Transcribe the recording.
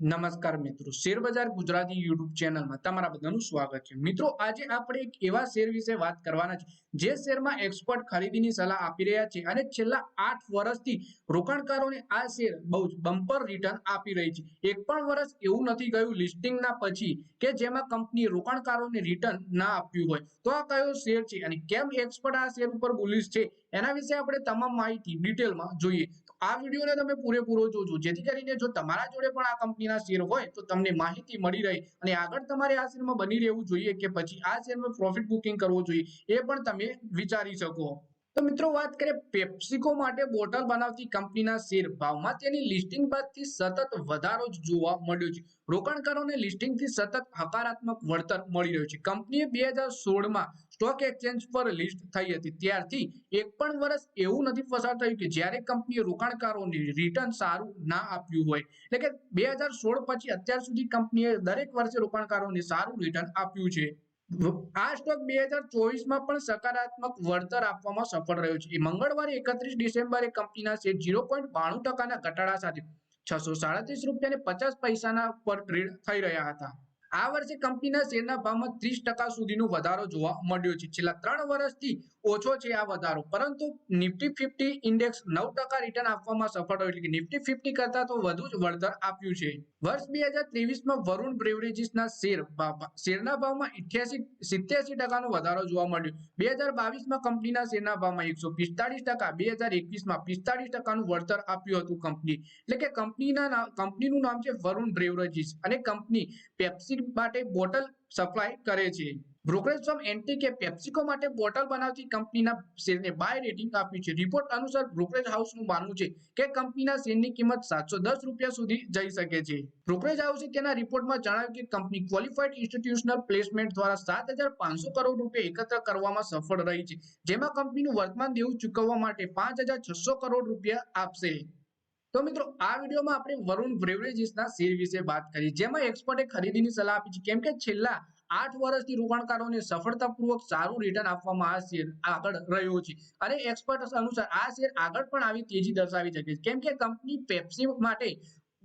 નમસ્કાર મિત્રો. શેર બજાર ગુજરાતી યુટ્યુબ ચેનલમાં તમારા બધાનું સ્વાગત છે. મિત્રો, આજે આપણે એક એવા શેર વિશે વાત કરવાના છે, જે શેરમાં એક્સપર્ટ ખરીદીની સલાહ આપી રહ્યા છે અને છેલ્લા આઠ વર્ષથી રોકાણકારોને આ શેર બહુ જ બમ્પર રિટર્ન આપી રહી છે. એક પણ વર્ષ એવું નથી ગયું લિસ્ટિંગના પછી કે જેમાં કંપની રોકાણકારોને રિટર્ન ના આપ્યું હોય. તો આ કયો શેર છે અને કેમ એક્સપર્ટ આ શેર ઉપર બુલિશ છે? એના વિશે આપણે તમામ માહિતી ડિટેલમાં જોઈએ. આ વિડીયોને તમે પૂરેપૂરો જોજો. જેથી કરીને જો તમારા જોડે પણ આ કંપનીના શેર હોય, તો તમને માહિતી મળી રહે અને આગળ તમારે આ શેરમાં બની રહેવું જોઈએ કે પછી આ શેરમાં પ્રોફિટ બુકિંગ કરવું જોઈએ, એ પણ તમે વિચારી શકો. તો મિત્રો વાત કરીએ પેપ્સિકો માટે બોટલ બનાવતી કંપનીના શેર ભાવમાં તેની લિસ્ટિંગ બાદથી સતત વધારો જ જોવા મળ્યો છે. રોકાણકારોને લિસ્ટિંગથી સતત હકારાત્મક વળતર મળી રહ્યું છે. કંપનીએ બે હજાર સોળમાં સ્ટોક એક્સચેન્જ પર લિસ્ટ થઈ હતી. ત્યારથી એક પણ વર્ષ એવું નથી પસાર થયું કે જ્યારે કંપનીએ રોકાણકારોને રિટર્ન સારું ના આપ્યું હોય. એટલે કે બે હજાર સોળ પછી અત્યાર સુધી કંપનીએ દરેક વર્ષે રોકાણકારોને સારું રિટર્ન આપ્યું છે. આ સ્ટોક બે હજાર ચોવીસમાં પણ સકારાત્મક વળતર આપવામાં સફળ રહ્યો છે. મંગળવારે એકત્રીસ ડિસેમ્બરે કંપનીના શેર ઝીરો પોઈન્ટ બાણું ટકાના ઘટાડા સાથે છસો સાડત્રીસ રૂપિયા પચાસ પૈસાના પર ટ્રેડ થઈ રહ્યા હતા. આ વર્ષે કંપનીના શેરના ભાવમાં ત્રીસ ટકા સુધીનો વધારો જોવા મળ્યો છે. છેલ્લા ત્રણ વર્ષથી ઓછો છે આ વધારો. પરંતુ નિફ્ટી ફિફ્ટી ઇન્ડેક્સ નવ ટકા રિટર્ન આપવામાં સફળ રહ્યો. એટલે કે નિફ્ટી ફિફ્ટી કરતા તો વધુ જ વળતર આપ્યું છે. વર્ષ બે હજાર ત્રેવીસમાં વરુણ બ્રેવરેજીસના શેર શેરના ભાવમાં ઇઠ્યાસી, સિત્યાસી ટકાનો વધારો જોવા મળ્યો. બે હજાર બાવીસમાં કંપનીના શેરના ભાવમાં એકસો પિસ્તાળીસ ટકા, બે હજાર એકવીસમાં પિસ્તાળીસ ટકાનું વળતર આપ્યું હતું કંપની. એટલે કે કંપનીના કંપનીનું નામ છે વરુણ બ્રેવરેજીસ. અને કંપની પેપ્સી માટે બોટલ સપ્લાય કરે છે. બ્રોકરેજ ફર્મ એન્ટિકે પેપ્સિકો માટે બોટલ બનાવતી કંપનીના શેરને બાય રેટિંગ આપ્યું છે. રિપોર્ટ અનુસાર બ્રોકરેજ હાઉસનું માનવું છે કે કંપનીના શેરની કિંમત સાતસો દસ રૂપિયા સુધી જઈ શકે છે. બ્રોકરેજ હાઉસે તેના રિપોર્ટમાં જણાવ્યું કે કંપની ક્વોલિફાઈડ ઇન્સ્ટિટ્યુશનલ પ્લેસમેન્ટ દ્વારા સાત હજાર પાંચસો કરોડ રૂપિયા એકત્ર કરવામાં સફળ રહી છે, જેમાં કંપનીનું વર્તમાન દેવું ચૂકવવા માટે પાંચ હજાર છસો કરોડ રૂપિયા આપશે. તો મિત્રો, આ વિડીયોમાં આપણે વરુણ બ્રેવરેજીસના શેર વિશે વાત કરી. જેમાં એક્સપર્ટે ખરીદીની સલાહ આપી છે. કેમ કે છેલ્લા આઠ વર્ષથી રોકાણકારોને સફળતાપૂર્વક સારું રિટર્ન આપવામાં આ શેર આગળ રહ્યો છે. અને એક્સપર્ટ અનુસાર આ શેર આગળ પણ આવી તેજી દર્શાવી શકે છે. કેમ કે કંપની પેપ્સી માટે